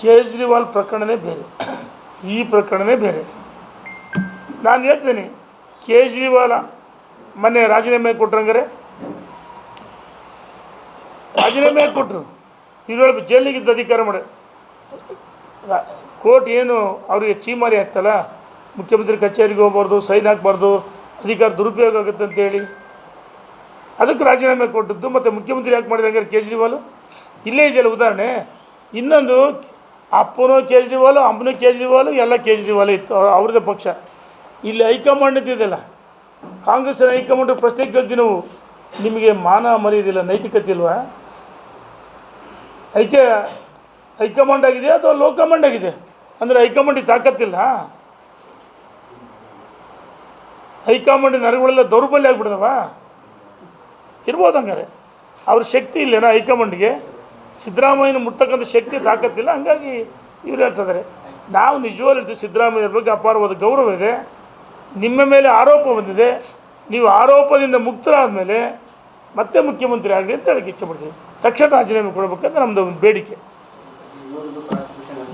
ಕೇಜ್ರಿವಾಲ್ ಪ್ರಕರಣನೇ ಬೇರೆ. ಈ ಪ್ರಕರಣನೇ ಬೇರೆ. ನಾನು ಹೇಳ್ತೀನಿ, ಕೇಜ್ರಿವಾಲ ಮೊನ್ನೆ ರಾಜೀನಾಮೆ ಕೊಟ್ರಂಗಾರೆ ರಾಜೀನಾಮೆ ಕೊಟ್ಟರು ಇದ್ರೊಳಗೆ ಜೈಲಿಗಿದ್ದ ಅಧಿಕಾರ ಮಾಡಿ. ಕೋರ್ಟ್ ಏನು ಅವರಿಗೆ ಚೀಮಾರಿ ಆಗ್ತಲ್ಲ ಮುಖ್ಯಮಂತ್ರಿ ಕಚೇರಿಗೆ ಹೋಗ್ಬಾರ್ದು, ಸೈನ್ ಹಾಕ್ಬಾರ್ದು, ಅಧಿಕಾರ ದುರುಪಯೋಗ ಆಗುತ್ತೆ ಅಂತೇಳಿ ಅದಕ್ಕೆ ರಾಜೀನಾಮೆ ಕೊಟ್ಟದ್ದು, ಮತ್ತು ಮುಖ್ಯಮಂತ್ರಿ ಯಾಕೆ ಮಾಡಿದ್ರೆ ಹಂಗಾರೆ ಕೇಜ್ರಿವಾಲ್? ಇಲ್ಲೇ ಇದೆಯಲ್ಲ ಉದಾಹರಣೆ. ಇನ್ನೊಂದು ಅಪ್ಪನೂ ಕೇಜ್ರಿವಾಲ್, ಅಮ್ಮನೂ ಕೇಜ್ರಿವಾಲ್, ಎಲ್ಲ ಕೇಜ್ರಿವಾಲ್ ಇತ್ತು. ಅವ್ರ- ಅವ್ರದ್ದೇ ಪಕ್ಷ. ಇಲ್ಲಿ ಹೈಕಮಾಂಡ್ ಇದ್ದಿದ್ದಲ್ಲ ಕಾಂಗ್ರೆಸ್ನ ಹೈಕಮಾಂಡ್ ಪ್ರಶ್ನೆ ಕೇಳ್ತೀವಿ ನಾವು. ನಿಮಗೆ ಮಾನ ಮರೆಯೋದಿಲ್ಲ ನೈತಿಕತೆ ಇಲ್ವಾ? ಐಕೆ ಹೈಕಮಾಂಡ್ ಆಗಿದೆ ಅಥವಾ ಲೋ ಕಮಾಂಡ್ ಆಗಿದೆ? ಅಂದರೆ ಹೈಕಮಾಂಡಿಗೆ ತಾಕತ್ತಿಲ್ಲ? ಹೈಕಮಾಂಡ್ ನರಗಳೆಲ್ಲ ದೌರ್ಬಲ್ಯ ಆಗ್ಬಿಡ್ದವ? ಇರ್ಬೋದು ಹಂಗಾರೆ. ಅವ್ರ ಶಕ್ತಿ ಇಲ್ಲೇನೋ ಹೈಕಮಾಂಡ್ಗೆ? ಸಿದ್ದರಾಮಯ್ಯನ ಮುಟ್ಟಕ್ಕಂಥ ಶಕ್ತಿ ತಾಕತ್ತಿಲ್ಲ. ಹಂಗಾಗಿ ಇವ್ರು ಹೇಳ್ತಿದ್ದಾರೆ, ನಾವು ನಿಜವಾಗ್ಲೂ ಇರ್ತೀವಿ ಬಗ್ಗೆ ಅಪಾರವಾದ ಗೌರವ ಇದೆ. ನಿಮ್ಮ ಮೇಲೆ ಆರೋಪ ಬಂದಿದೆ. ನೀವು ಆರೋಪದಿಂದ ಮುಕ್ತರಾದ ಮೇಲೆ ಮತ್ತೆ ಮುಖ್ಯಮಂತ್ರಿ ಆಗಲಿ ಅಂತ ಹೇಳಕ್ಕೆ ಇಚ್ಛೆಪಡ್ತೀವಿ ತಕ್ಷಣ ರಾಜೀನಾಮೆ ಕೊಡಬೇಕಂತ ನಮ್ಮದು ಒಂದು ಬೇಡಿಕೆ.